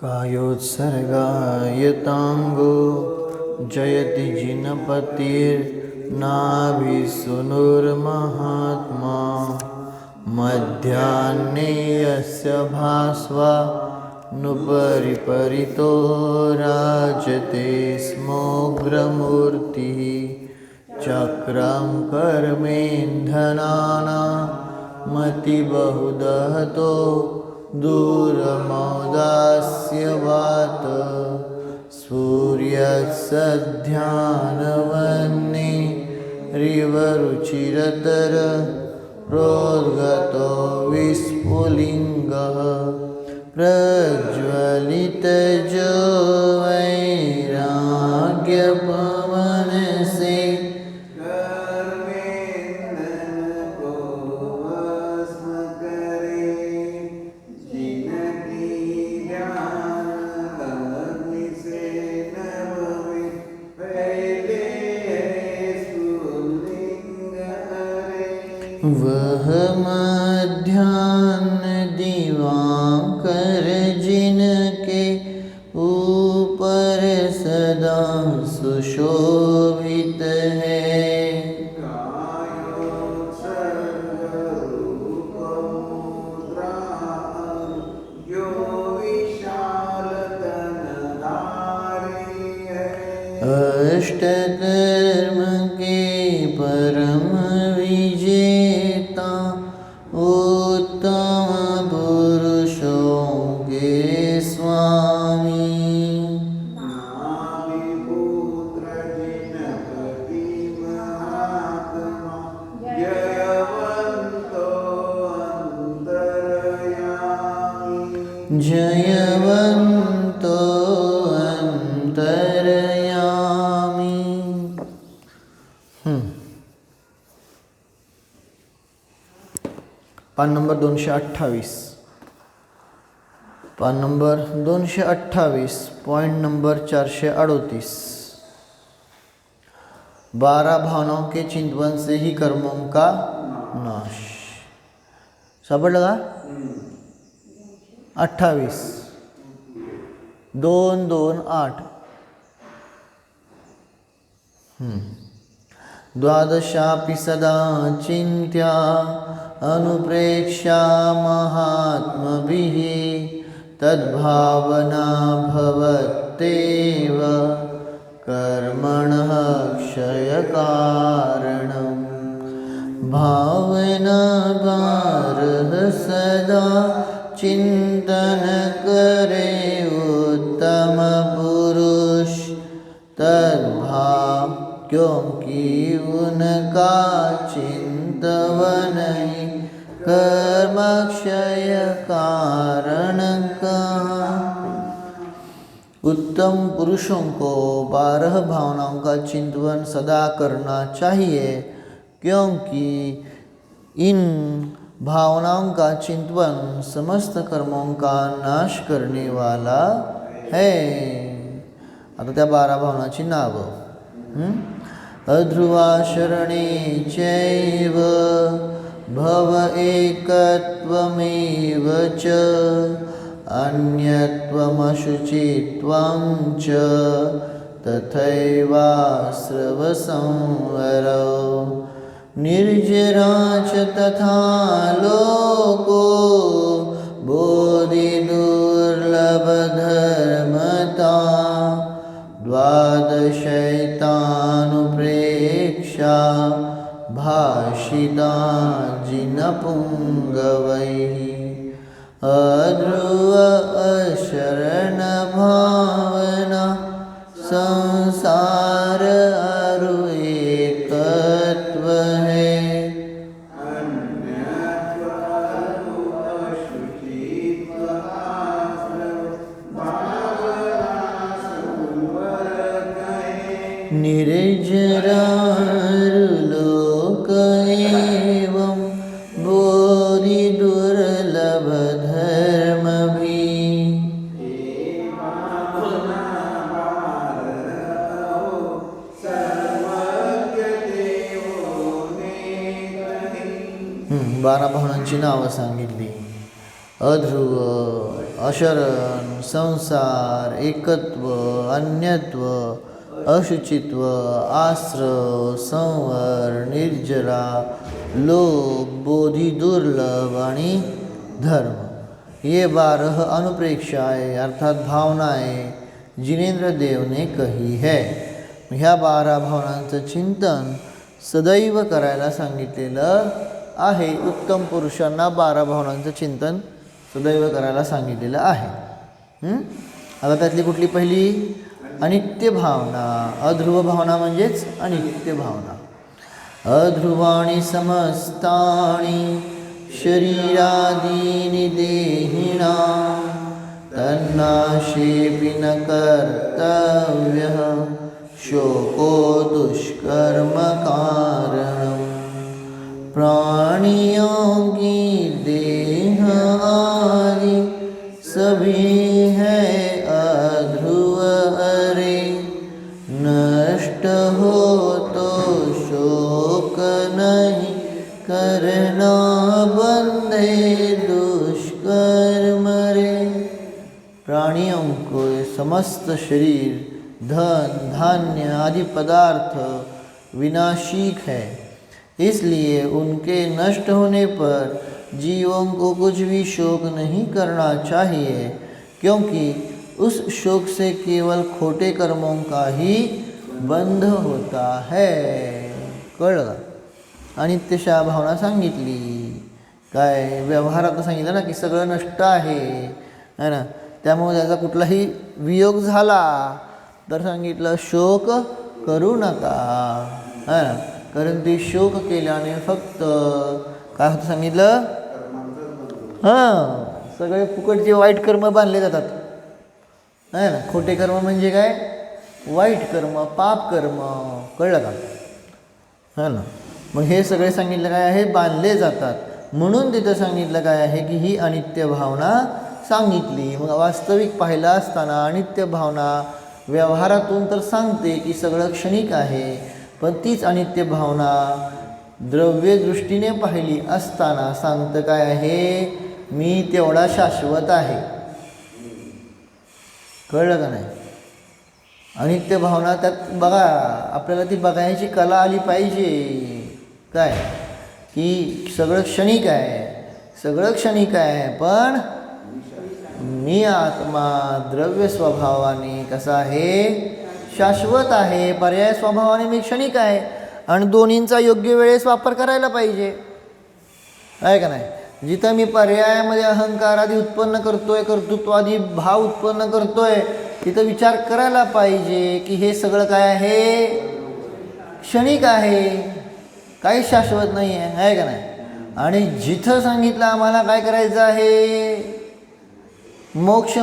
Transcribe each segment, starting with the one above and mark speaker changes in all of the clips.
Speaker 1: कायोत्सर्गायताङ्गो जयति जिनपतिर्नाभिसुनुर्महात्मा मध्याह्ने यस्य भास्वा नुपरिपरितो राजते स्मोग्रमूर्तिः। चक्रं कर्मेन्धनाना मतिबहुदहतो दूरमौदास्य वात सूर्यसध्यानवन्ने रिवरुचिरतर प्रोद्गतो विस्फुलिङ्गः प्रज्वलितजो पान नंबर दोनशे अठ्ठावीस. पान नंबर दोनशे अठ्ठावीस, पॉइंट नंबर चारशे अड़तीस. बारह भावनाओं के चिंतवन से ही कर्मों का नाश. सापडलं का? अठ्ठावीस. दोन दोन, आठ. हम्म. द्वादशापि सदा चिन्त्या अनुप्रेक्षा महात्मभिः तद्भावना भवत्येव कर्मणः क्षयकारणं भावनागारः सदा चिन्तन करे उत्तमपुरुष तद्भाव क्योंकि उनका चिन्तवनै कर्मक्षय कारण उत्तम पुरुषों को बारह भावनाओं का चिंतवन सदा करना चाहिए क्योंकि इन भावनाओं का चिंतवन समस्त कर्मों का नाश करने वाला है। आता त्या बारा भावनाची नावं। अध्रुवा शरणे चैव भव एकत्वमेव च अन्यत्वमशुचित्वं च तथैवास्रवसंवरौ निर्जरा च तथा लोको बोधिदुर्लभधर्मता द्वादशैतानुप्रेक्षा भाषिता जिनपुङ्गवैः। अध्रुव अशरणभावना संसार बारा भावनांची नावं सांगितली. अध्रुव अशरण संसार एकत्व अन्यत्व अशुचित्व आश्रव संवर निर्जरा लोक बोधी दुर्लभ आणि धर्म. ये बारह अनुप्रेक्षाएं अर्थात भावना आहे देव ने कही है. ह्या बारा भावनांचं चिंतन सदैव करायला सांगितलेलं आहे. उत्तम पुरुषांना बारा भावनांचं चिंतन सदैव करायला सांगितलेलं आहे. आता त्यातली कुठली पहिली? अनित्य भावना. अध्रुव भावना म्हणजेच अनित्य भावना. अध्रुवाणी समस्ताणी शरीरादीनि देहिना तन्नाशेपि न कर्तव्यः शोको दुष्कर्मकारणम्. प्राणियों की देह आदि सभी है अध्रुव अरे। नष्ट हो तो शोक नहीं करना बंदे दुष्कर्म रे प्राणियों को समस्त शरीर धन धान्य आदि पदार्थ विनाशिक है। इसलिए उनके नष्ट होने पर जीवों को कुछ भी शोक नहीं करना चाहिए क्योंकि उस शोक से केवल खोटे कर्मों का ही बंध होता है। कळलं? आणि तशा भावना सांगितली काय व्यवहारात सांगितलं ना की सगळं नष्ट आहे है ना? त्यामुळे त्याचा कुठलाही वियोग झाला तर सांगितलं शोक करू नका है ना? कारण ते शोक केल्याने फक्त काय होतं सांगितलं? हां सगळे फुकटचे वाईट कर्म बांधले जातात. नाही ना? खोटे कर्म म्हणजे काय? वाईट कर्म पाप कर्म कळलं का? है ना? मग हे सगळे सांगितलं काय आहे? बांधले जातात. म्हणून तिथं सांगितलं काय आहे की ही अनित्य भावना सांगितली. मग वास्तविक पाहिलं असताना अनित्य भावना व्यवहारातून तर सांगते की सगळं क्षणिक आहे. पण तीच अनित्य भावना द्रव्य दृष्टीने पाहिली असताना सांगतं काय आहे? मी तेवढा शाश्वत आहे. कळलं का नाही? अनित्य भावना त्यात बघा आपल्याला ती बघायची कला आली पाहिजे. काय? की सगळं क्षणिक आहे. सगळं क्षणिक आहे पण मी आत्मा द्रव्य स्वभावाने कसा आहे? शाश्वत आहे पर्याय स्वभावाने मी क्षणिक आहे आणि दोन्हींचा योग्य वेळेस वापर करायला पाहिजे. आहे का नाही? जिथं मी पर्यायामध्ये अहंकार आधी उत्पन्न करतोय कर्तृत्वादी भाव उत्पन्न करतोय तिथं विचार करायला पाहिजे की हे सगळं काय आहे? क्षणिक आहे. काही शाश्वत नाही आहे आहे का नाही? आणि जिथं सांगितलं आम्हाला काय करायचं आहे? मोक्ष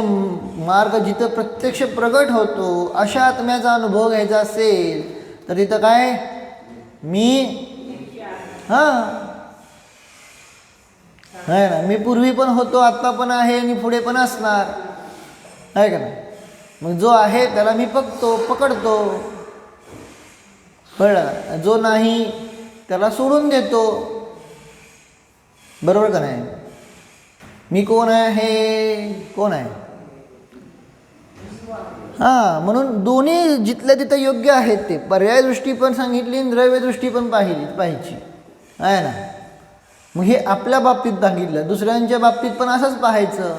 Speaker 1: मार्ग जिथं प्रत्यक्ष प्रगट होतो अशा आत्म्याचा अनुभव घ्यायचा असेल तर तिथं काय? मी? हां. आहे ना? मी पूर्वी पण होतो आत्ता पण आहे आणि पुढे पण असणार. आहे का ना मग जो आहे त्याला मी पकतो पकडतो. कळलं जो नाही त्याला सोडून देतो. बरोबर का नाही? मी कोण आहे? कोण आहे? हां म्हणून दोन्ही जिथल्या तिथं योग्य आहेत ते. पर्याय दृष्टी पण सांगितली आणि द्रव्य दृष्टी पण पाहिली पाहिजे आहे ना? मग हे आपल्या बाबतीत सांगितलं. दुसऱ्यांच्या बाबतीत पण असंच पाहायचं.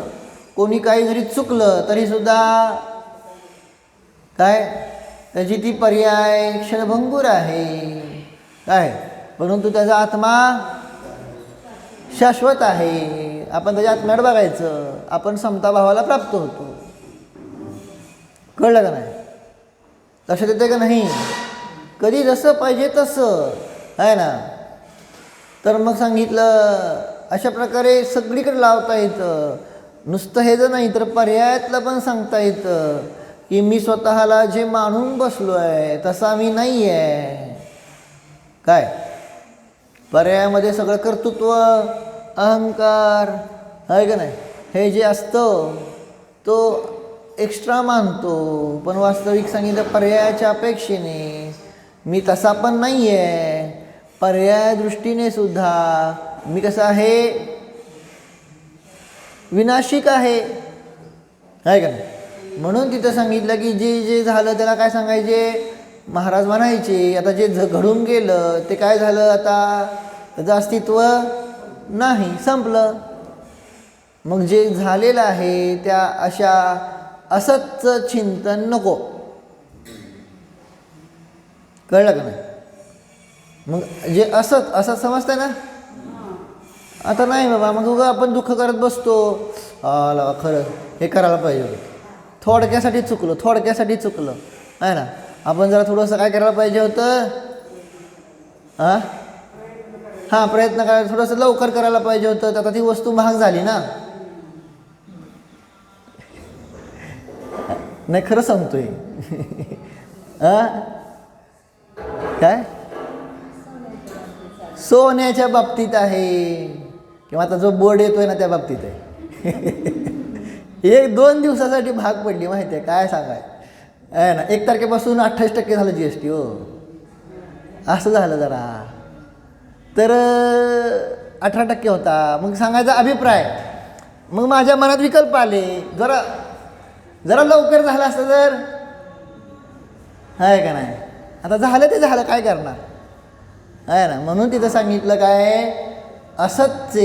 Speaker 1: कोणी काही जरी चुकलं तरीसुद्धा काय? त्याची ती पर्याय क्षणभंगूर आहे. काय? परंतु त्याचा आत्मा शाश्वत आहे. आपण त्याच्या आत्म्यात बघायचं. आपण समता भावाला प्राप्त होतो. कळलं का नाही? लक्षात येते का नाही? कधी जसं पाहिजे तसं. आहे ना? तर मग सांगितलं अशा प्रकारे सगळीकडे लावता येतं. नुसतं हे जर नाही तर पर्यायातलं पण सांगता येतं. की मी स्वतःला जे मानून बसलो आहे तसा मी नाही आहे काय? पर्यायामध्ये सगळं कर्तृत्व अहंकार आहे का नाही? हे जे असतं तो एक्स्ट्रा मानतो. पण वास्तविक सांगितलं पर्यायाच्या अपेक्षेने. मी तसा पण नाही आहे पर्याय दृष्टीने सुद्धा. मी कसं आहे? विनाशिक आहे. आहे का नाही? म्हणून तिथं सांगितलं की जे जे झालं त्याला काय सांगायचे? महाराज म्हणायचे आता जे घडून गेलं ते काय झालं आता? त्याचं अस्तित्व? नाही संपलं. मग जे झालेलं आहे त्या अशा असंच चिंतन नको. कळलं का नाही? मग जे असत असं समजतंय ना? आता नाही बाबा मग उगा आपण दुःख करत बसतो. आला खरं हे करायला पाहिजे. थोडक्यासाठी चुकलो थोडक्यासाठी चुकलं. आहे ना? आपण जरा थोडंसं काय करायला पाहिजे होतं? हां हां प्रयत्न करायला थोडंसं लवकर करायला पाहिजे होतं तर आता ती वस्तू महाग झाली ना. नाही खरं सांगतोय. हां काय? सोन्याच्या बाबतीत आहे. किंवा आता जो बोर्ड येतोय ना त्या बाबतीत आहे. एक दोन दिवसासाठी भाग पडली माहिती आहे काय सांगाय? आहे ना एक तारखेपासून अठ्ठावीस टक्के झालं जी एस टी हो. असं झालं जरा. तर अठरा टक्के होता. मग सांगायचा अभिप्राय. मग माझ्या मनात विकल्प आले. जरा जरा लवकर झालं असतं तर? आहे का नाही? आता झालं ते झालं काय करणार? आहे ना? म्हणून तिथं सांगितलं काय असंच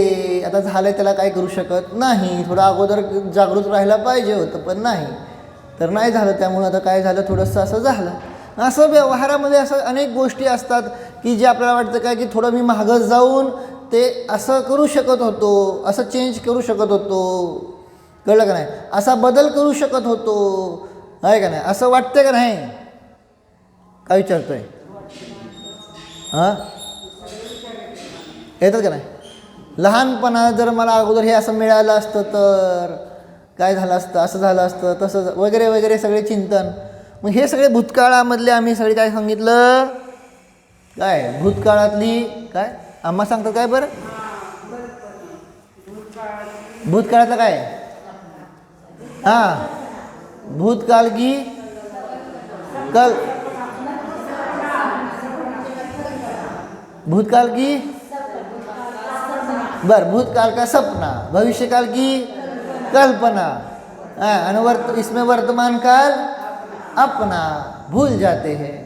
Speaker 1: आता झालं त्याला काय करू शकत नाही. थोडं अगोदर जागृत राहायला पाहिजे होतं पण नाही. तर नाही झालं त्यामुळं आता काय झालं? थोडंसं असं झालं. असं व्यवहारामध्ये असं अनेक गोष्टी असतात. की जे आपल्याला वाटतं काय की थोडं मी मागं जाऊन ते असं करू शकत होतो असं चेंज करू शकत होतो. कळलं का नाही? असा बदल करू शकत होतो. आहे का नाही? असं वाटतं का नाही? काय विचारतोय? हां? येतात का नाही? लहानपणात जर मला अगोदर हे असं मिळालं असतं तर काय झालं असतं? असं झालं असतं तसं वगैरे वगैरे सगळे चिंतन. मग हे सगळे भूतकाळामधले आम्ही सगळे काय सांगितलं? काय भूतकाळातली काय? आम्हा सांगतात काय बरं? भूतकाळातलं काय? हाँ. भूतकाल की कल भूतकाल की? बर भूतकाल का सपना? भविष्यकाल की कल्पना? हाँ, और वर्त इसमें वर्तमान काल अपना. भूल जाते हैं.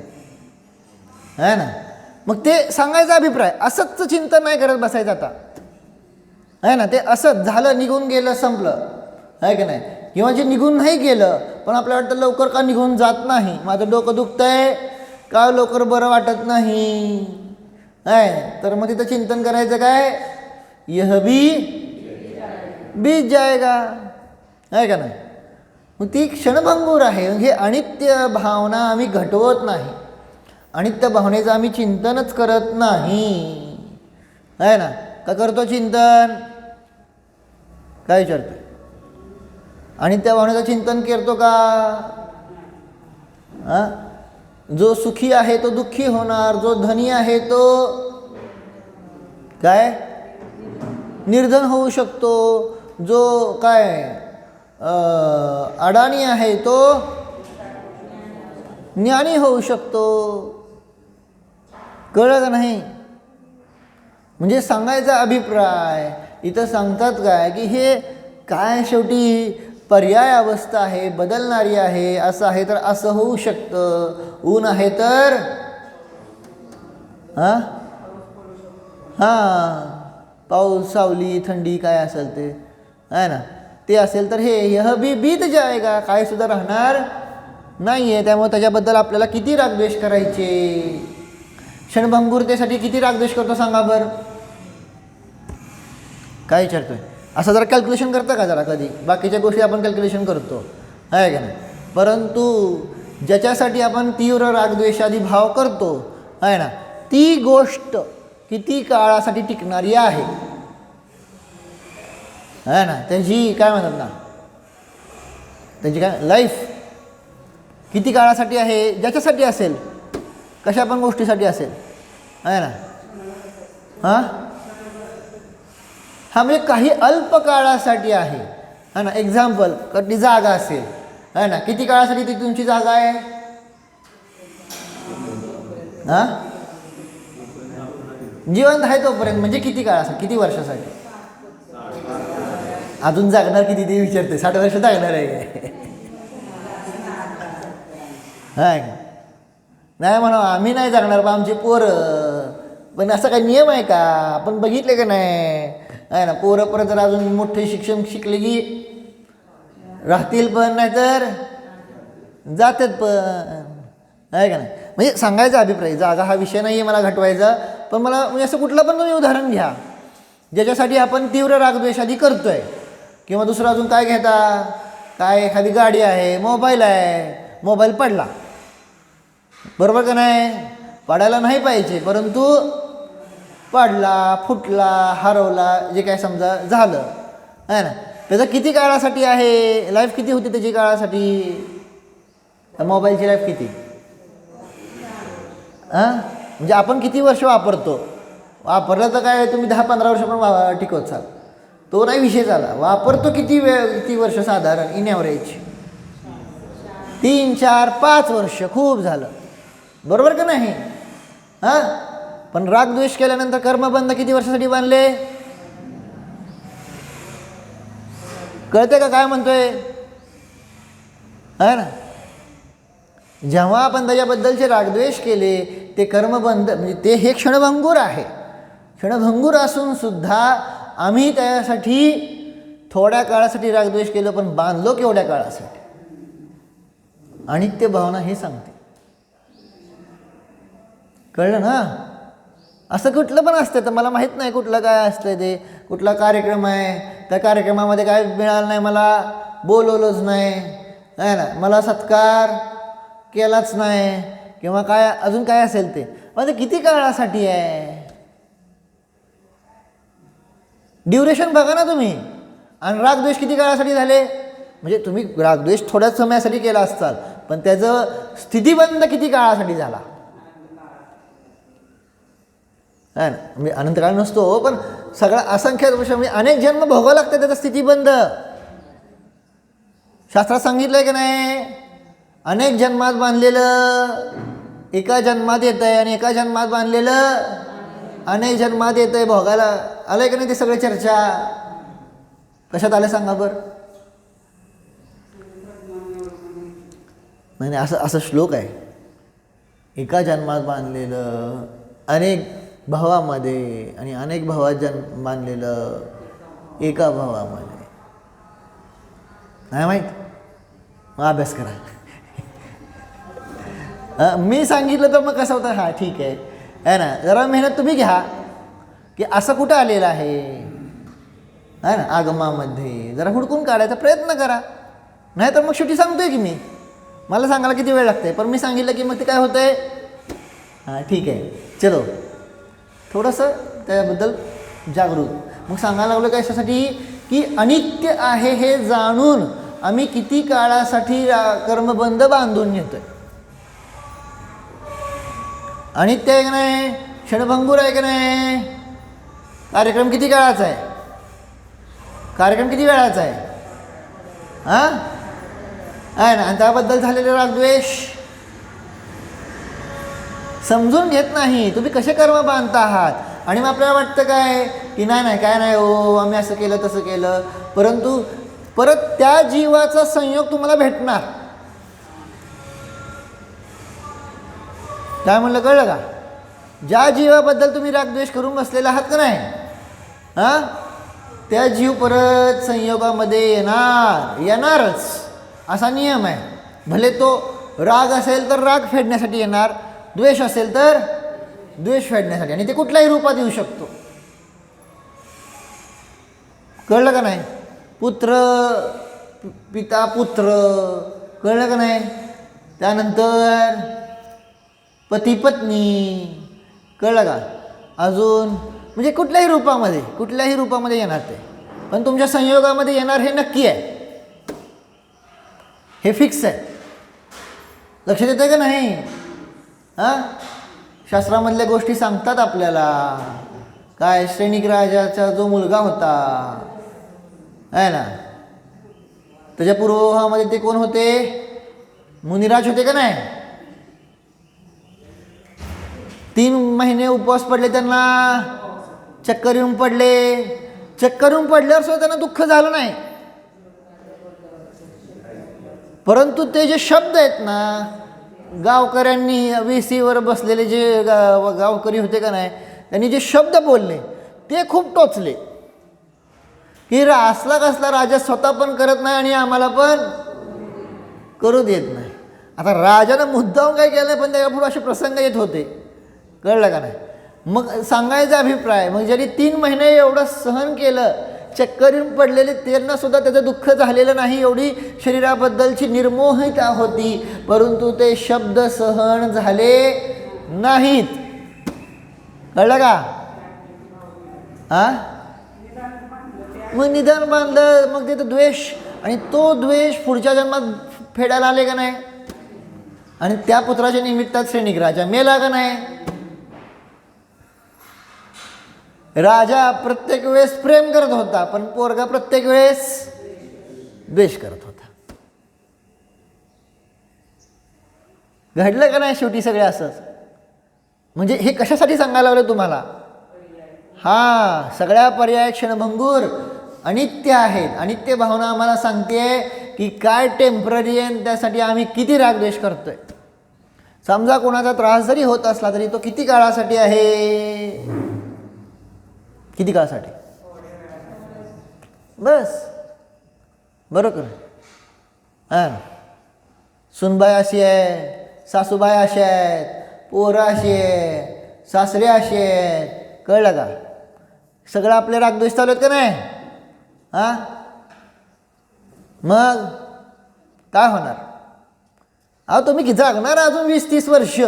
Speaker 1: है ना? मग ते सांगायचा अभिप्राय असंच चिंतन नाही करत बसायचं आता. आहे ना ते असंच झालं निघून गेलं संपलं. आहे की नाही? किंवा जे निघून नाही गेलं पण आपल्याला वाटतं लवकर का निघून जात नाही? माझं डोकं दुखतंय का लवकर बरं वाटत नाही? आहे तर मग तिथं चिंतन करायचं काय? यह बी बीज जायगा आहे का नाही? मग ती क्षणभंगूर आहे. हे अनित्य भावना आम्ही घटवत नाही. आणि त्या भावनेचं आम्ही चिंतनच करत नाही. आहे ना? का करतो चिंतन? काय विचारतो आणि त्या भावनेचं चिंतन करतो का? हां? जो सुखी आहे तो दुःखी होणार जो धनी आहे तो काय? निर्धन होऊ शकतो. जो काय अडाणी आहे तो ज्ञानी होऊ शकतो. कळलं नाही. म्हणजे सांगायचा अभिप्राय इथं सांगतात काय की हे काय शेवटी पर्याय अवस्था आहे बदलणारी आहे असं आहे तर असं होऊ शकतं. ऊन आहे तर हां? हां. पाऊस सावली थंडी काय असेल ते आहे ना? ते असेल तर हे यह बी बीत जायगा काय सुद्धा राहणार नाही आहे त्यामुळे त्याच्याबद्दल आपल्याला किती रागद्वेष करायचे? क्षणभंगुरतेसाठी किती रागद्वेष करतो सांगा बरं? काय विचारतोय? असं जरा कॅल्क्युलेशन करतं का जरा कधी? बाकीच्या गोष्टी आपण कॅल्क्युलेशन करतो. आहे का नाही? परंतु ज्याच्यासाठी आपण तीव्र रागद्वेषादी भाव करतो आहे ना ती गोष्ट किती काळासाठी टिकणारी आहे? आहे ना त्यांची काय म्हणतात ना? त्यांची काय? लाईफ किती काळासाठी आहे? ज्याच्यासाठी असेल? कशा पण गोष्टीसाठी असेल. आहे ना? हां? हा म्हणजे काही अल्प काळासाठी आहे. है ना? एक्झाम्पल कधी जागा असेल. है ना? किती काळासाठी ती तुमची जागा आहे? हां? जिवंत आहे तोपर्यंत म्हणजे किती काळासाठी? किती वर्षासाठी? अजून जागणार किती ते विचारते. साठ वर्ष जागणार आहे हाय नाही म्हणा आम्ही नाही जागणार बा आमची पोरं. पण असा काही नियम आहे का? आपण बघितले का नाही? आहे ना पोरं परत जर अजून मोठे शिक्षण शिकले की राहतील पण नाहीतर जातात पण. आहे का नाही? म्हणजे सांगायचा अभिप्राय जागा हा विषय नाही आहे मला घटवायचा पण मला म्हणजे असं कुठलं पण तुम्ही उदाहरण घ्या ज्याच्यासाठी आपण तीव्र रागद्वेष आधी करतो आहे किंवा दुसरं अजून काय घेता? काय एखादी गाडी आहे मोबाईल आहे मोबाईल पडला. बरोबर का नाही? पडायला नाही पाहिजे परंतु पडला फुटला हरवला जे काय समजा झालं. आहे ना? त्याचं किती काळासाठी आहे? लाईफ किती होती त्याची काळासाठी? त्या मोबाईलची लाईफ किती? हां? म्हणजे आपण किती वर्ष वापरतो? वापरलं तर काय तुम्ही दहा पंधरा वर्ष पण वा टिकवत चाल. तो नाही विषय झाला. वापरतो किती वेळ किती वर्ष साधारण? इन ॲव्हरेज तीन चार पाच वर्ष खूप झालं. बरोबर का नाही? हां? पण रागद्वेष केल्यानंतर कर्मबंध किती वर्षासाठी बांधले? कळते का काय म्हणतोय? है ना? जेव्हा आपण त्याच्याबद्दलचे रागद्वेष केले ते कर्मबंध म्हणजे ते हे क्षणभंगूर आहे. क्षणभंगूर असून सुद्धा आम्ही त्यासाठी थोड्या काळासाठी रागद्वेष केलं पण बांधलो केवढ्या काळासाठी? आणि ते भावना हे सांगते. कळलं ना? असं कुठलं पण असतं तर मला माहीत नाही कुठलं काय असतं ते कुठला कार्यक्रम आहे त्या कार्यक्रमामध्ये काय मिळालं नाही मला बोलवलंच नाही नाही ना? मला सत्कार केलाच नाही किंवा काय अजून काय असेल ते? म्हणजे ते किती काळासाठी आहे? ड्युरेशन बघा ना तुम्ही. आणि रागद्वेष किती काळासाठी झाले? म्हणजे तुम्ही रागद्वेष थोड्याच समयासाठी केला असताल पण त्याचं स्थितीबंद किती काळासाठी झाला? आहे ना म्हणजे अनंतकाळ नसतो हो, पण सगळा असंख्य वर्ष म्हणजे अनेक जन्म भोगावं लागतं त्याचा स्थितीबंध. शास्त्रात सांगितलं आहे की नाही अनेक जन्मात बांधलेलं एका जन्मात येत आहे आणि एका जन्मात बांधलेलं अनेक जन्मात येत आहे भोगायला. आलं आहे का नाही ते सगळे चर्चा? कशात आले सांगा बरं. नाही नाही असं असं श्लोक आहे. एका जन्मात बांधलेलं अनेक भावामध्ये आणि अनेक भावात जन्म मानलेलं एका भावामध्ये. नाही माहीत? मग अभ्यास करा. मी सांगितलं तर मग कसं होतं? हां ठीक आहे. आहे ना? जरा मेहनत तुम्ही घ्या. की असं कुठं आलेलं आहे? आहे ना? आगमामध्ये. जरा हुडकून काढायचा प्रयत्न करा. नाही तर मग शेवटी सांगतोय की मी. मला सांगायला किती वेळ लागते पण मी सांगितलं की मग ते काय होतंय? हां ठीक आहे. चलो. थोडंसं त्याबद्दल जागरूक. मग सांगायला लागलो का याच्यासाठी की अनित्य आहे हे जाणून आम्ही किती काळासाठी रा- कर्मबंध बांधून घेतोय. अनित्य आहे का नाही? क्षणभंगूर आहे का नाही? कार्यक्रम किती काळाचा आहे? कार्यक्रम किती वेळाचा आहे? हां? आहे ना? आणि त्याबद्दल झालेले रागद्वेष? समजून घेत नाही. तुम्ही कसे कर्म बांधता आहात? आणि मग आपल्याला वाटतं काय? की नाही नाही काय नाही हो आम्ही असं केलं तसं केलं. परंतु परत त्या जीवाचा संयोग तुम्हाला भेटणार. काय म्हणलं कळलं का? ज्या जीवाबद्दल तुम्ही रागद्वेष करून बसलेला आहात का नाही? हां? त्या जीव परत संयोगामध्ये येणार येणारच. असा नियम आहे. भले तो राग असेल तर राग फेडण्यासाठी येणार द्वेष असेल तर द्वेष फेडण्यासाठी. आणि ते कुठल्याही रूपात येऊ शकतो. कळलं का नाही? पुत्र पिता पुत्र. कळलं का नाही? त्यानंतर पती पत्नी. कळलं का? अजून म्हणजे कुठल्याही रूपामध्ये कुठल्याही रूपामध्ये येणार ते. पण तुमच्या संयोगामध्ये येणार हे नक्की आहे. हे फिक्स आहे. लक्षात येतं का नाही? हां? शास्त्रामधल्या गोष्टी सांगतात आपल्याला. काय श्रेणिक राजाचा जो मुलगा होता आहे ना? त्याच्या पूर्वभावामध्ये ते कोण होते? मुनिराज होते का नाही? तीन महिने उपवास पडले त्यांना. चक्कर येऊन पडले. चक्कर येऊन पडल्यावर सुद्धा त्यांना दुःख झालं नाही. परंतु ते जे शब्द आहेत ना गावकऱ्यांनी वेसीवर बसलेले जे गा गावकरी होते का नाही त्यांनी जे शब्द बोलले ते खूप टोचले. की रा असला कसला राजा स्वतः पण करत नाही आणि आम्हाला पण करू देत नाही. आता राजानं मुद्दाम काय केलं पण त्याच्या पुढे असे प्रसंग येत होते. कळलं का नाही? मग सांगायचा अभिप्राय मग ज्यांनी तीन महिने एवढं सहन केलं चक्करीन पडलेले त्यांना सुद्धा त्याचं दुःख झालेलं नाही एवढी शरीराबद्दलची निर्मोहिता होती. परंतु ते शब्द सहन झाले नाहीत. कळलं का? आ? मग निधन बांधलं मग तिथं द्वेष. आणि तो द्वेष पुढच्या जन्मात फेडायला आले का नाही? आणि त्या पुत्राच्या निमित्तात श्रेणिक राजा मेला का नाही? राजा प्रत्येक वेळेस प्रेम करत होता पण पोरगा प्रत्येक वेळेस द्वेष करत होता. घडलं का नाही शेवटी सगळे असंच म्हणजे हे कशासाठी सांगायला लागलं तुम्हाला? हा सगळ्या पर्याय क्षणभंगूर अनित्य आहेत. अनित्य भावना आम्हाला सांगते की काय टेंपररी आहे आणि त्यासाठी आम्ही किती रागद्वेष करतोय. समजा कोणाचा त्रास जरी होत असला तरी तो किती काळासाठी आहे? किती काळासाठी? बस. बरोबर हां. सुनबाई अशी आहे सासूबाई अशी आहेत पोरं अशी आहे सासरे अशी आहेत. कळलं का? सगळं आपले रागद्वेष चालू आहेत का नाही? हां? मग? काय होणार? अहो तुम्ही जागणार अजून वीस तीस वर्ष?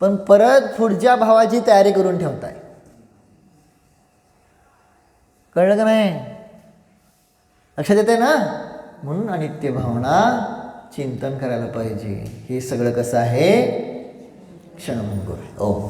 Speaker 1: पण परत पुढच्या भावाची तयारी करून ठेवताय. कळलं का नाही? लक्षात येते ना? म्हणून अनित्य भावना चिंतन करायला पाहिजे. हे सगळं कसं आहे? क्षणभंगूर ओ